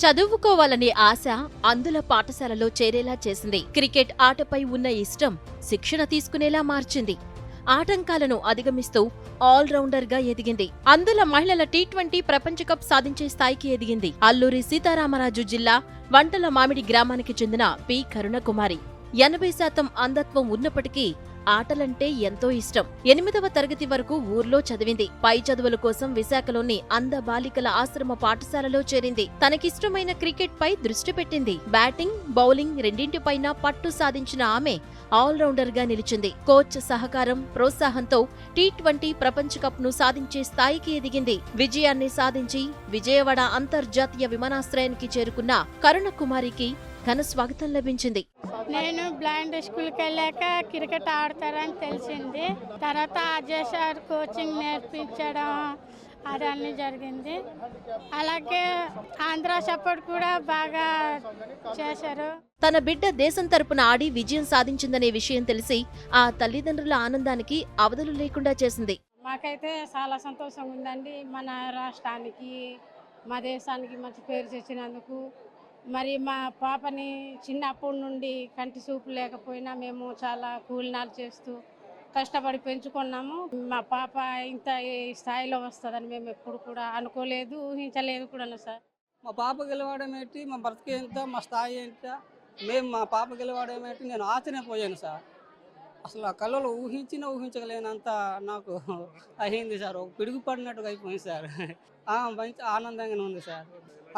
చదువుకోవాలనే ఆశ అందుల పాఠశాలలో చేరేలా చేసింది. క్రికెట్ ఆటపై ఉన్న ఇష్టం శిక్షణ తీసుకునేలా మార్చింది. ఆటంకాలను అధిగమిస్తూ ఆల్రౌండర్గా ఎదిగింది. అందుల మహిళల టీ ట్వంటీ ప్రపంచ కప్ సాధించే స్థాయికి ఎదిగింది. అల్లూరి సీతారామరాజు జిల్లా వంటల మామిడి గ్రామానికి చెందిన పి. కరుణకుమారి. ఎనభై శాతం అంధత్వం ఉన్నప్పటికీ ఆటలంటే ఎంతో ఇష్టం. ఎనిమిదవ తరగతి వరకు ఊర్లో చదివింది. పై చదువుల కోసం విశాఖలోని అంధ బాలికల ఆశ్రమ పాఠశాలలో చేరింది. తనకిష్టమైన క్రికెట్ పై దృష్టి పెట్టింది. బ్యాటింగ్ బౌలింగ్ రెండింటిపైన పట్టు సాధించిన ఆమె ఆల్రౌండర్గా నిలిచింది. కోచ్ సహకారం ప్రోత్సాహంతో టీ ట్వంటీ ప్రపంచ కప్ను సాధించే స్థాయికి ఎదిగింది. విజయాన్ని సాధించి విజయవాడ అంతర్జాతీయ విమానాశ్రయానికి చేరుకున్న కరుణ కుమారికి ఘన స్వాగతం లభించింది. నేను బ్లైండ్ స్కూల్కి వెళ్ళాక క్రికెట్ ఆడతారని తెలిసింది. తర్వాత అజయ్ సార్ కోచింగ్ నేర్పించడం అదన్నీ జరిగింది. అలాగే ఆంధ్ర సపోర్ట్ కూడా బాగా చేశారు. తన బిడ్డ దేశం తరపున ఆడి విజయం సాధించిందనే విషయం తెలిసి ఆ తల్లిదండ్రుల ఆనందానికి అవధులు లేకుండా చేసింది. మాకైతే చాలా సంతోషంగా ఉందండి. మన రాష్ట్రానికి మా దేశానికి మంచి పేరు తెచ్చినందుకు మరి మా పాపని చిన్నప్పటి నుండి కంటి చూపు లేకపోయినా మేము చాలా కూలినాలు చేస్తూ కష్టపడి పెంచుకున్నాము. మా పాప ఇంత స్థాయిలో వస్తుందని మేము ఎప్పుడు కూడా అనుకోలేదు ఊహించలేదు కూడా సార్. మా పాప గెలవడం ఏంటి? మా బ్రతికి ఎంత మా స్థాయి ఎంత మేము మా పాప గెలవడం ఏంటి? నేను ఆశ్చర్యపోయాను సార్. అసలు ఆ కళ్ళలో ఊహించిన ఊహించగలేనంత నాకు అయింది సార్. ఒక పిడుగు పడినట్టుగా అయిపోయింది సార్. మంచి ఆనందంగానే ఉంది సార్.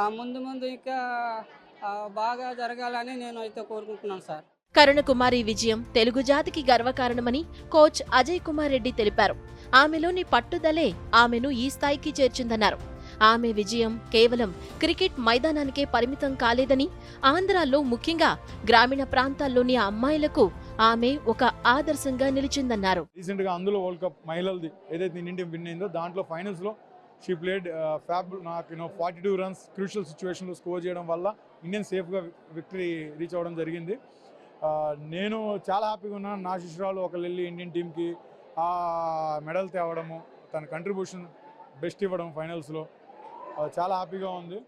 ఆ, ముందు ముందు ఇంకా బాగా జరగాలని నేను అయితే కోరుకుంటున్నాను సార్. కరుణకుమారి విజయం తెలుగు జాతికి గర్వకారణమని కోచ్ అజయ్ కుమార్ రెడ్డి తెలిపారు. ఆమెలోని పట్టుదలే ఆమెను ఈ స్థాయికి చేర్చిందన్నారు. ఆమె విజయం కేవలం క్రికెట్ మైదానానికే పరిమితం కాలేదని ఆంధ్రాలో ముఖ్యంగా గ్రామీణ ప్రాంతాల్లోని అమ్మాయిలకు ఆమె ఒక ఆదర్శంగా నిలిచిందన్నారు. రీసెంట్గా అందులో వరల్డ్ కప్ మహిళలది ఏదైతే ఇండియన్ టీం విన్ అయిందో దాంట్లో ఫైనల్స్లో షీ ప్లేడ్ ఫ్యాబ్ నాకు you know forty two runs crucial సిచ్యువేషన్లో స్కోర్ చేయడం వల్ల ఇండియన్ సేఫ్గా విక్టరీ రీచ్ అవ్వడం జరిగింది. Uh, నేను చాలా హ్యాపీగా ఉన్నాను. నా శిష్యురాలు ఒకళ్ళు వెళ్ళి ఇండియన్ టీంకి ఆ మెడల్ తేవడము తన కంట్రిబ్యూషన్ బెస్ట్ ఇవ్వడం ఫైనల్స్లో uh, చాలా హ్యాపీగా ఉంది.